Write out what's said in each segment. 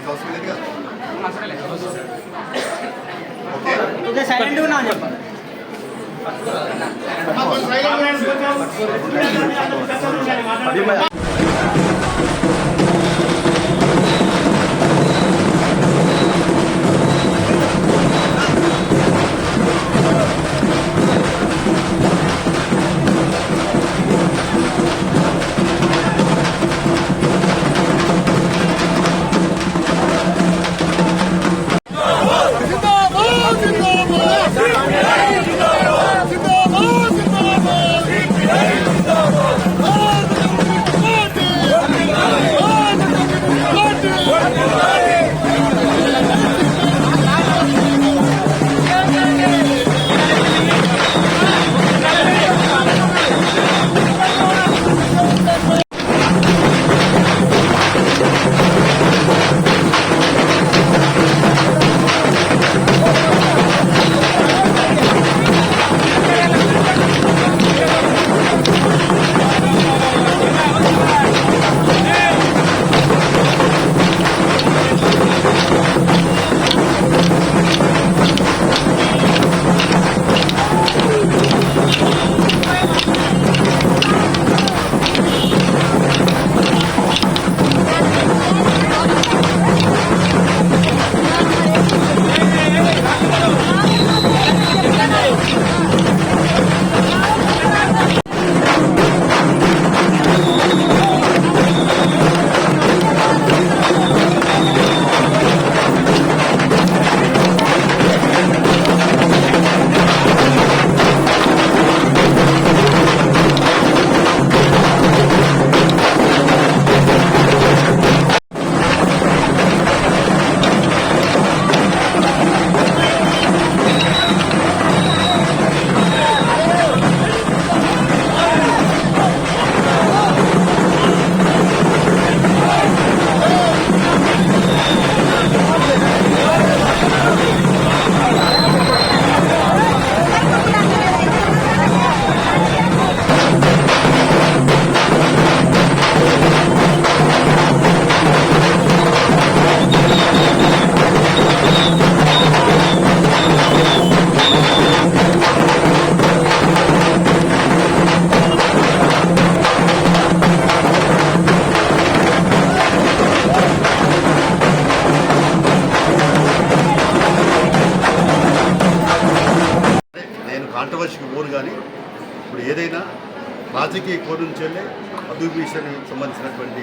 నీకు అవసరం లేదు కదా ఓకే సైలెంట్గా ఉన్నా అని చెప్పాలి కాంట్రవర్సీకి పోరు కానీ ఇప్పుడు ఏదైనా రాజకీయ కోణం నుంచి వెళ్ళి పదవిభూషణ్ సంబంధించినటువంటి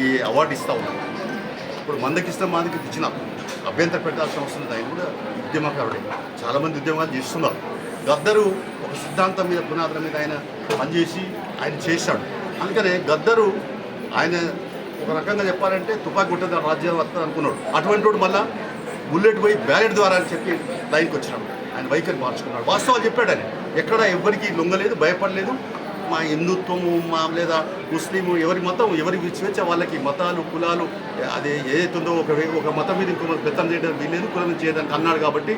ఈ అవార్డు ఇస్తూ ఉన్నాం. ఇప్పుడు మందకిష్ట మాదికి ఇచ్చిన అభ్యంతర పెట్టాల్సిన అవసరం లేదు ఆయన కూడా ఉద్యమకారుడే. చాలామంది ఉద్యమాలు చేస్తున్నారు. గద్దరు ఒక సిద్ధాంతం మీద పునాదుల మీద ఆయన పనిచేసి ఆయన చేశాడు. అందుకనే గద్దరు ఆయన ఒక రకంగా చెప్పాలంటే తుపాకి కొట్టేది రాజ్యం వస్తుంది అనుకున్నాడు. అటువంటి వాడు మళ్ళీ బుల్లెట్ పోయి బ్యాలెట్ ద్వారా అని చెప్పి లైన్కి వచ్చినాడు. వైఖరి మార్చుకున్నాడు. వాస్తవాలు చెప్పాడు ఆయన. ఎక్కడ ఎవరికి లొంగలేదు భయపడలేదు. మా హిందుత్వము మా లేదా ముస్లిము ఎవరి మతం ఎవరికి స్వేచ్ఛ వాళ్ళకి మతాలు కులాలు అది ఏదైతుందో ఒక ఒక మతం మీద ఇంకో బెత్తం చేయడం వీలేదు కులం చేయడానికి అన్నాడు కాబట్టి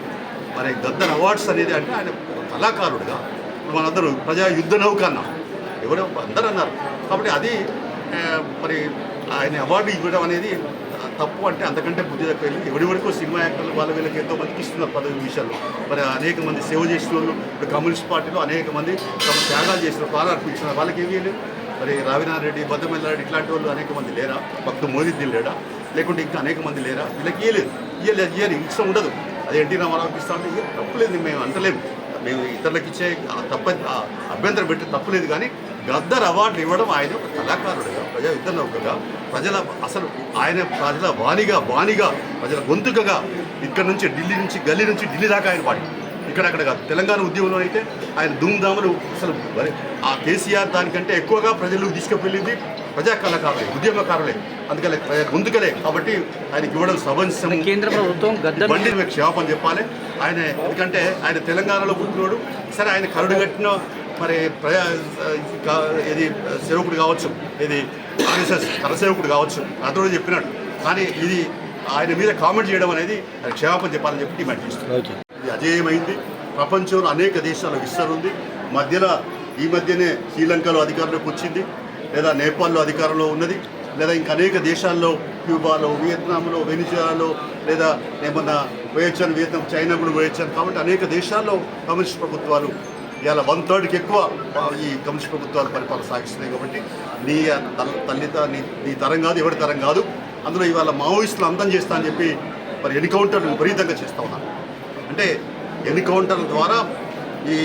మరి గద్దర్ అవార్డ్స్ అనేది అంటే ఆయన ఒక కళాకారుడుగా. మనందరూ ప్రజా యుద్ధ నౌక అన్నాం. ఎవరో అందరూ అన్నారు కాబట్టి అది మరి ఆయన అవార్డు ఇవ్వడం అనేది తప్పు అంటే అంతకంటే బుద్ధి తక్కువ ఎవరి వరకు సినిమా యాక్టర్లు వాళ్ళ వీళ్ళకి ఎంతో మందికి ఇస్తున్నారు పదవి విషయాలు. మరి అనేక మంది సేవ చేసిన వాళ్ళు ఇప్పుడు కమ్యూనిస్ట్ పార్టీలో అనేక మంది తమ త్యాగాలు చేసిన పాలు అర్పించిన వాళ్ళకి ఏమీ లేదు మరి రావినారెడ్డి బద్దమెల్లారెడ్డి ఇట్లాంటి వాళ్ళు అనేక మంది లేరా? భక్తు మోదీ లేడా? లేకుంటే ఇంకా అనేక మంది లేరా? వీళ్ళకి ఇయ్యలేదు ఇయ్యలేదు ఇయ్యని ఇష్టం ఉండదు. అది ఎన్టీ రామారావుకి ఇస్తామంటే ఇయ్య, తప్పులేదు మేము అంటలేము. మేము ఇతరులకు ఇచ్చే తప్ప ఆ అభ్యంతరం పెట్టి తప్పులేదు కానీ గద్దర్ అవార్డులు ఇవ్వడం ఆయన ఒక కళాకారుడిగా ప్రజా యుద్ధ నౌకగా ప్రజల అసలు ఆయన ప్రజల వాణిగా బాణిగా ప్రజల గొంతుకగా ఇక్కడ నుంచి ఢిల్లీ నుంచి గల్లీ నుంచి ఢిల్లీ దాకా ఆయన పాడి ఇక్కడక్కడ కాదు తెలంగాణ ఉద్యమంలో అయితే ఆయన ధూమ్ధాములు అసలు ఆ కేసీఆర్ దానికంటే ఎక్కువగా ప్రజలకు తీసుకువెళ్ళింది ప్రజా కళాకారులే ఉద్యమకారులే. అందుకనే ప్రజా గొంతుకలే కాబట్టి ఆయనకి ఇవ్వడం సమంజసం కేంద్ర ప్రభుత్వం బండి మీకు క్షమాపణ చెప్పాలి. ఆయన ఎందుకంటే ఆయన తెలంగాణలో పుట్టినోడు. సరే ఆయన కరుడు కట్టిన మరి ప్రజా ఇది సేవకుడు కావచ్చు ఇది ఆర్ఎస్ఎస్ కరసేవకుడు కావచ్చు అతడు చెప్పినాడు. కానీ ఇది ఆయన మీద కామెంట్ చేయడం అనేది ఆయన క్షమాపణ చెప్పాలని చెప్పి డిమాండ్ చేస్తున్నాను ఇది అజేయమైంది. ప్రపంచంలో అనేక దేశాల్లో విస్తరుంది. మధ్యలో ఈ మధ్యనే శ్రీలంకలో అధికారంలోకి వచ్చింది లేదా నేపాల్లో అధికారంలో ఉన్నది లేదా ఇంకా అనేక దేశాల్లో క్యూబాలో వియత్నాంలో వెనిజులాలో లేదా ఏమన్నా వేయొచ్చాను వియత్నాం చైనా కూడా వేయొచ్చాను కాబట్టి అనేక దేశాల్లో కమ్యూనిస్ట్ ప్రభుత్వాలు ఇవాళ వన్ థర్డ్కి ఎక్కువ ఈ కమ్యూనిస్ట్ ప్రభుత్వాలు పరిపాలన సాగిస్తున్నాయి కాబట్టి నీ తల్లి నీ నీ తరం కాదు ఎవరి తరం కాదు. అందులో ఇవాళ మావోయిస్టులు అందం చేస్తా అని చెప్పి మరి ఎన్కౌంటర్లు విపరీతంగా చేస్తూ ఉన్నారు. అంటే ఎన్కౌంటర్ల ద్వారా ఈ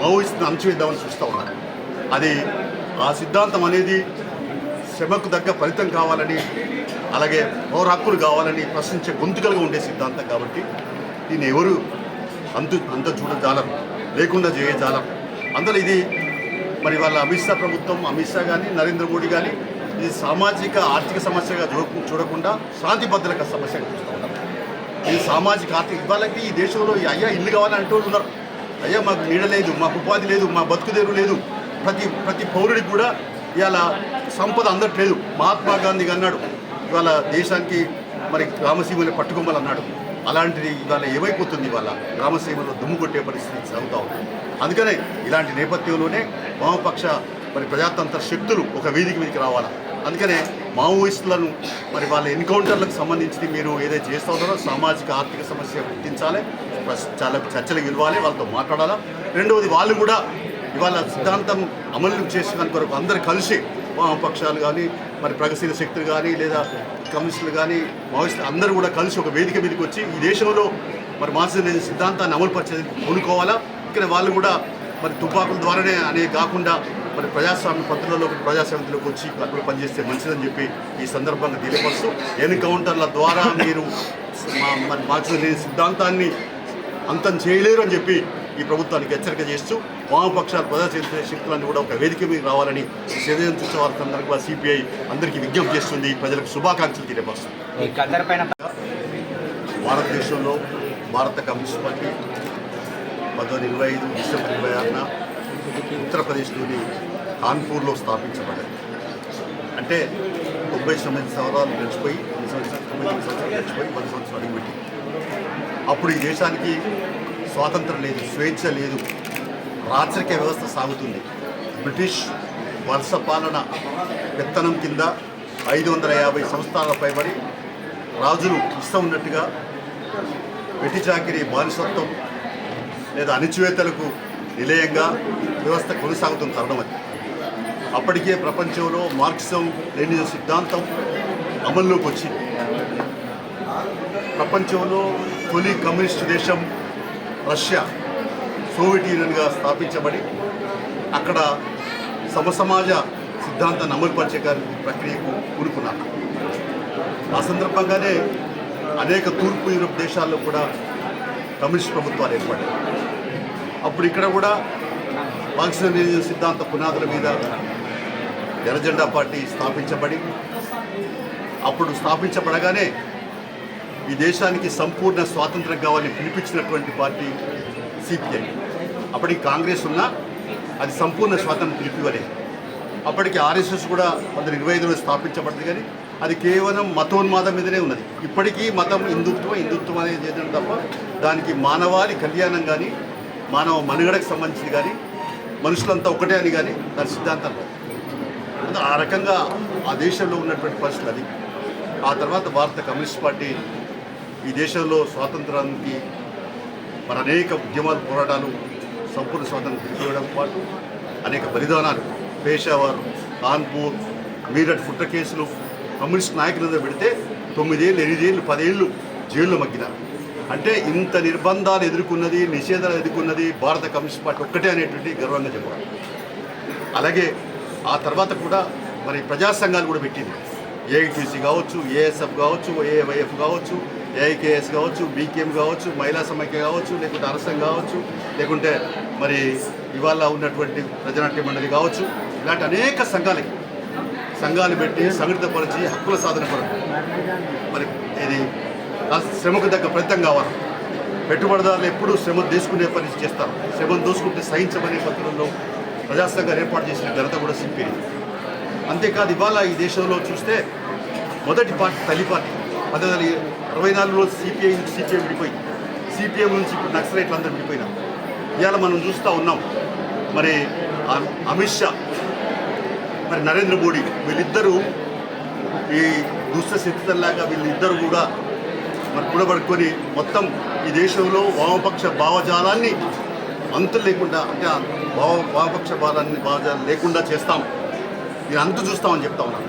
మావోయిస్ట్ని అణచివేద్దామని చూస్తూ ఉన్నారు. అది ఆ సిద్ధాంతం అనేది శ్రమకు తగ్గ ఫలితం కావాలని అలాగే పౌర హక్కులు కావాలని ప్రశ్నించే గొంతుకలుగా ఉండే సిద్ధాంతం కాబట్టి దీన్ని ఎవరు అంతు అంత చూడజాలరు లేకుండా చేయజాలం అందులో ఇది మరి వాళ్ళ అమిత్ షా ప్రభుత్వం అమిత్ షా కానీ నరేంద్ర మోడీ కానీ ఇది సామాజిక ఆర్థిక సమస్యగా చూ చూడకుండా శాంతి భద్రత సమస్యగా చూస్తూ ఉన్నారు. ఈ సామాజిక ఆర్థిక ఇవాళకి ఈ దేశంలో అయ్యా ఇల్లు కావాలని అంటూ ఉన్నారు. అయ్యా మాకు నీడ లేదు మాకు ఉపాధి లేదు మా బతుకుదేరు లేదు. ప్రతి ప్రతి పౌరుడికి కూడా ఇవాళ సంపద అందట్లేదు. మహాత్మా గాంధీ అన్నాడు. ఇవాళ దేశానికి మరి గ్రామసీమని పట్టుకోమని అన్నాడు అలాంటిది ఇవాళ ఏమైపోతుంది ఇవాళ? గ్రామసీమలో దుమ్ము కొట్టే పరిస్థితి సాగుతూ ఉంది. అందుకనే ఇలాంటి నేపథ్యంలోనే వామపక్ష మరి ప్రజాతంత్ర శక్తులు ఒక వేదిక మీదకి రావాలి? అందుకనే మావోయిస్టులను మరి వాళ్ళ ఎన్కౌంటర్లకు సంబంధించి మీరు ఏదైతే చేస్తూ ఉన్నారో సామాజిక ఆర్థిక సమస్య గుర్తించాలి చాలా చర్చలకు ఇవ్వాలి వాళ్ళతో మాట్లాడాలా? రెండవది వాళ్ళు కూడా ఇవాళ సిద్ధాంతం అమలు చేసిన కొరకు అందరు కలిసి వామపక్షాలు కానీ మరి ప్రగతిశీల శక్తులు కానీ లేదా కమ్యూనిస్టులు కానీ మావోయిస్టులు అందరూ కూడా కలిసి ఒక వేదిక మీదకి వచ్చి ఈ దేశంలో మరి మార్క్సిజం సిద్ధాంతాన్ని అమలుపరిచేది కొనుక్కోవాలా ఇక్కడ వాళ్ళు కూడా మరి తుపాకుల ద్వారానే అనే కాకుండా మరి ప్రజాస్వామ్య పత్రులలో ప్రజాస్వామ్యంలోకి వచ్చి అక్కడ పనిచేస్తే మంచిదని చెప్పి ఈ సందర్భంగా తెలియపరుస్తూ ఎన్కౌంటర్ల ద్వారా మీరు మా- మరి మార్క్సిజం సిద్ధాంతాన్ని అంతం చేయలేరు అని చెప్పి ఈ ప్రభుత్వానికి హెచ్చరిక చేస్తూ వామపక్షాల ప్రజాసేన శక్తులన్నీ కూడా ఒక వేదిక మీద రావాలని వారి సందర్భంగా సిపిఐ అందరికీ విజ్ఞప్తి చేస్తుంది. ప్రజలకు శుభాకాంక్షలు తెలియపరుస్తుంది. భారతదేశంలో భారత కమ్యూనిస్ట్ పార్టీ పంతొమ్మిది ఇరవై ఐదు డిసెంబర్ ఇరవై ఆరున ఉత్తరప్రదేశ్లోని కాన్పూర్లో స్థాపించబడ్డది అంటే తొంభై తొమ్మిది సంవత్సరాలు గడిచిపోయి తొమ్మిది సంవత్సరాలు గడిచిపోయి పది సంవత్సరాలు అడుగుపెట్టి. అప్పుడు ఈ దేశానికి స్వాతంత్రం లేదు స్వేచ్ఛ లేదు. రాచరిక వ్యవస్థ సాగుతుంది. బ్రిటిష్ వలస పాలన పెత్తనం కింద ఐదు వందల యాభై సంస్థానాల పైబడి రాజులు ఇష్టం ఉన్నట్టుగా వెట్టి చాకిరి బానిసత్వం లేదా అణిచివేతలకు నిలయంగా వ్యవస్థ కొనసాగుతున్న తరుణం అది. అప్పటికే ప్రపంచంలో మార్క్సిజం లెనిజం సిద్ధాంతం అమల్లోకి వచ్చింది. ప్రపంచంలో తొలి కమ్యూనిస్ట్ దేశం రష్యా. సోవియట్ యూనియన్గా స్థాపించబడి అక్కడ సమసమాజ సిద్ధాంతాన్ని అమలుపరిచే గారి ప్రక్రియకు కూనుకున్నారు ఆ సందర్భంగానే అనేక తూర్పు యూరోప్ దేశాల్లో కూడా కమ్యూనిస్ట్ ప్రభుత్వాలు ఏర్పడ్డాయి. అప్పుడు ఇక్కడ కూడా పాకిస్తాన్ సిద్ధాంత పునాదుల మీద ఎర్రజెండా పార్టీ స్థాపించబడి అప్పుడు స్థాపించబడగానే ఈ దేశానికి సంపూర్ణ స్వాతంత్రం కావాలని పిలిపించినటువంటి పార్టీ సిపిఐ. అప్పటికి కాంగ్రెస్ ఉన్నా అది సంపూర్ణ స్వాతంత్రం పిలిపివలేదు అప్పటికి ఆర్ఎస్ఎస్ కూడా పంతొమ్మిది ఇరవై ఐదులో స్థాపించబడింది కానీ అది కేవలం మతోన్మాదం మీదనే ఉన్నది. ఇప్పటికీ మతం హిందుత్వం హిందుత్వం అనేది చేయడం తప్ప దానికి మానవాళి కళ్యాణం కానీ మానవ మనుగడకు సంబంధించింది కానీ మనుషులంతా ఒకటే అని కానీ దాని సిద్ధాంతం లేదు. ఆ రకంగా ఆ దేశంలో ఉన్నటువంటి పరిస్థితులు అది. ఆ తర్వాత భారత కమ్యూనిస్ట్ పార్టీ ఈ దేశంలో స్వాతంత్రానికి మరి అనేక ఉద్యమాలు పోరాటాలు సంపూర్ణ స్వాతంత్రం తీసుకోవడం పాటు అనేక బలిదానాలు పేషావర్ కాన్పూర్ మీరట్ ఫుట్ట కేసులు కమ్యూనిస్ట్ నాయకులందరూ పెడితే తొమ్మిదేళ్ళు ఎనిమిదేళ్ళు పదేళ్ళు జైల్లో మగ్గినారు. అంటే ఇంత నిర్బంధాలు ఎదుర్కొన్నది నిషేధాలు ఎదుర్కొన్నది భారత కమ్యూనిస్ట్ పార్టీ ఒక్కటే అనేటువంటి గర్వంగా చెప్పాలి. అలాగే ఆ తర్వాత కూడా మరి ప్రజా సంఘాలు కూడా పెట్టింది. ఏఐటీసీ కావచ్చు ఏఎస్ఎఫ్ కావచ్చు ఏవైఎఫ్ కావచ్చు ఏఐకేఎస్ కావచ్చు బీకేఎం కావచ్చు మహిళా సమైక్య కావచ్చు లేకుంటే అరసం కావచ్చు లేకుంటే మరి ఇవాళ ఉన్నటువంటి ప్రజానాట్య మండలి కావచ్చు ఇలాంటి అనేక సంఘాలకి సంఘాలు పెట్టి సంఘటితపరిచి హక్కుల సాధన కొరకు. మరి ఇది శ్రమకు తగ్గ ఫలితం కావాలి. పెట్టుబడిదారులు ఎప్పుడూ శ్రమ తీసుకునే పని చేస్తారు. శ్రమను తీసుకుంటే సహించమనే పత్రంలో ప్రజాసంఘాలు ఏర్పాటు చేసిన ఘనత కూడా సిపిఐ. అంతేకాదు ఇవాళ ఈ దేశంలో చూస్తే మొదటి పార్టీ తల్లి పార్టీ. అదే వందల అరవై రోజులు సిపిఐ నుంచి సిపిఐ విడిపోయి సిపిఎం నుంచి ఇప్పుడు నక్సలైట్లు అందరూ విడిపోయినారు ఇవాళ మనం చూస్తూ ఉన్నాం. మరి అమిత్ షా మరి నరేంద్ర మోడీ వీళ్ళిద్దరూ ఈ దుష్ట శక్తుల్లాగా వీళ్ళిద్దరూ కూడా మరి కూడబడుకొని మొత్తం ఈ దేశంలో వామపక్ష భావజాలాన్ని అంతు లేకుండా అంటే భావ వామపక్ష భావాన్ని భావజాలం లేకుండా చేస్తాం. నేను అంతు చూస్తామని చెప్తా ఉన్నాను